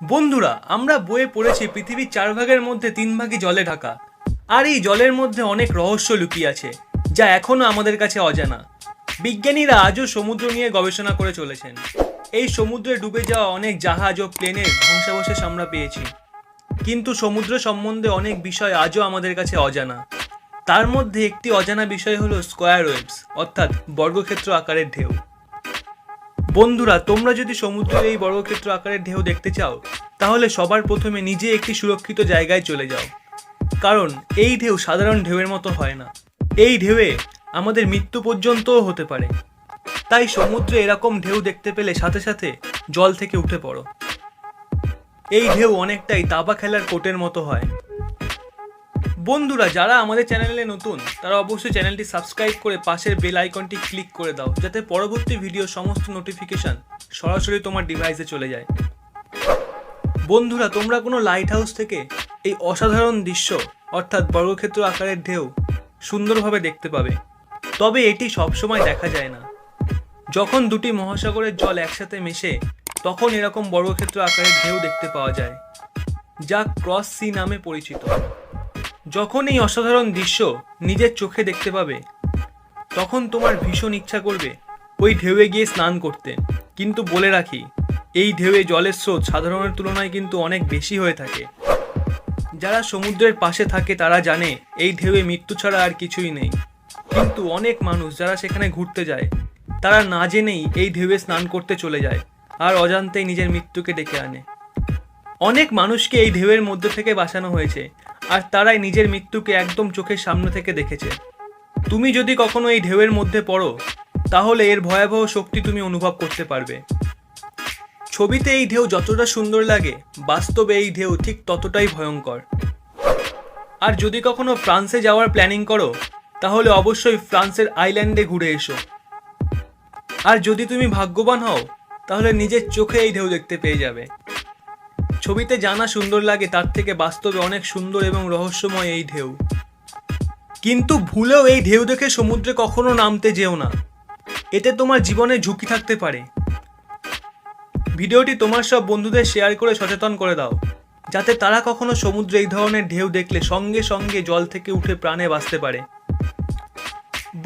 বন্ধুরা, আমরা বইয়ে পড়েছি পৃথিবীর চার ভাগের মধ্যে তিন ভাগই জলে ঢাকা। আর এই জলের মধ্যে অনেক রহস্য লুকিয়ে আছে, যা এখনও আমাদের কাছে অজানা। বিজ্ঞানীরা আজও সমুদ্র নিয়ে গবেষণা করে চলেছেন। এই সমুদ্রে ডুবে যাওয়া অনেক জাহাজ ও প্লেনের ধ্বংসাবশেষ আমরা পেয়েছি। কিন্তু সমুদ্র সম্বন্ধে অনেক বিষয় আজও আমাদের কাছে অজানা। তার মধ্যে একটি অজানা বিষয় হলো স্কোয়ার ওয়েভস, অর্থাৎ বর্গক্ষেত্র আকারের ঢেউ। বন্ধুরা, তোমরা যদি সমুদ্রের এই বর্গক্ষেত্র আকারের ঢেউ দেখতে চাও, তাহলে সবার প্রথমে নিজে একটি সুরক্ষিত জায়গায় চলে যাও। কারণ এই ঢেউ সাধারণ ঢেউয়ের মতো হয় না। এই ঢেউয়ে আমাদের মৃত্যু পর্যন্তও হতে পারে। তাই সমুদ্রে এরকম ঢেউ দেখতে পেলে সাথে সাথে জল থেকে উঠে পড়ো। এই ঢেউ অনেকটাই দাবা খেলার কোটের মতো হয়। বন্ধুরা, যারা আমাদের চ্যানেলে নতুন, তারা অবশ্যই চ্যানেলটি সাবস্ক্রাইব করে পাশের বেল আইকনটি ক্লিক করে দাও, যাতে পরবর্তী ভিডিও সমস্ত নোটিফিকেশন সরাসরি তোমার ডিভাইসে চলে যায়। বন্ধুরা, তোমরা কোনো লাইট হাউস থেকে এই অসাধারণ দৃশ্য, অর্থাৎ বর্গক্ষেত্র আকারের ঢেউ, সুন্দরভাবে দেখতে পাবে। তবে এটি সবসময় দেখা যায় না। যখন দুটি মহাসাগরের জল একসাথে মেশে, তখন এরকম বর্গক্ষেত্র আকারের ঢেউ দেখতে পাওয়া যায়, যা ক্রস সি নামে পরিচিত। যখন এই অসাধারণ দৃশ্য নিজের চোখে দেখতে পাবে, তখন তোমার ভীষণ ইচ্ছা করবে ওই ঢেউয়ে গিয়ে স্নান করতে। কিন্তু বলে রাখি, এই ঢেউয়ে জলের স্রোত সাধারণের তুলনায় কিন্তু অনেক বেশি হয়ে থাকে। যারা সমুদ্রের পাশে থাকে তারা জানে এই ঢেউয়ে মৃত্যু ছাড়া আর কিছুই নেই। কিন্তু অনেক মানুষ যারা সেখানে ঘুরতে যায়, তারা না জেনেই এই ঢেউয়ে স্নান করতে চলে যায় আর অজান্তেই নিজের মৃত্যুকে ডেকে আনে। অনেক মানুষকে এই ঢেউয়ের মধ্যে থেকে বাঁচানো হয়েছে। আর তারাই নিজের মৃত্যুকে একদম চোখের সামনে থেকে দেখেছে। তুমি যদি কখনো এই ঢেউয়ের মধ্যে পড়ো, তাহলে এর ভয়াবহ শক্তি তুমি অনুভব করতে পারবে। ছবিতে এই ঢেউ যতটা সুন্দর লাগে, বাস্তবে এই ঢেউ ঠিক ততটাই ভয়ঙ্কর। আর যদি কখনো ফ্রান্সে যাওয়ার প্ল্যানিং করো, তাহলে অবশ্যই ফ্রান্সের আইল্যান্ডে ঘুরে এসো। আর যদি তুমি ভাগ্যবান হও, তাহলে নিজের চোখে এই ঢেউ দেখতে পেয়ে যাবে। ছবিতে জানা সুন্দর লাগে, তার থেকে বাস্তবে অনেক সুন্দর এবং রহস্যময় এই ঢেউ। কিন্তু ভুলেও এই ঢেউ দেখে সমুদ্রে কখনো নামতে যেও না। এতে তোমার জীবনে ঝুঁকি থাকতে পারে। ভিডিওটি তোমার সব বন্ধুদের শেয়ার করে সচেতন করে দাও, যাতে তারা কখনো সমুদ্রে এই ধরনের ঢেউ দেখলে সঙ্গে সঙ্গে জল থেকে উঠে প্রাণে বাঁচতে পারে।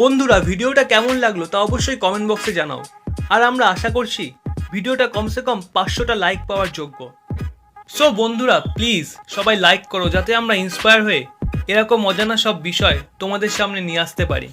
বন্ধুরা, ভিডিওটা কেমন লাগল তা অবশ্যই কমেন্ট বক্সে জানাও। আর আমরা আশা করছি, ভিডিওটা কমসে কম পাঁচশোটা লাইক পাওয়ার যোগ্য। সো বন্ধুরা প্লিজ সবাই লাইক করো যাতে আমরা ইন্সপায়ার হয়ে এরকম অজানা সব বিষয় তোমাদের সামনে নিয়ে আসতে পারি।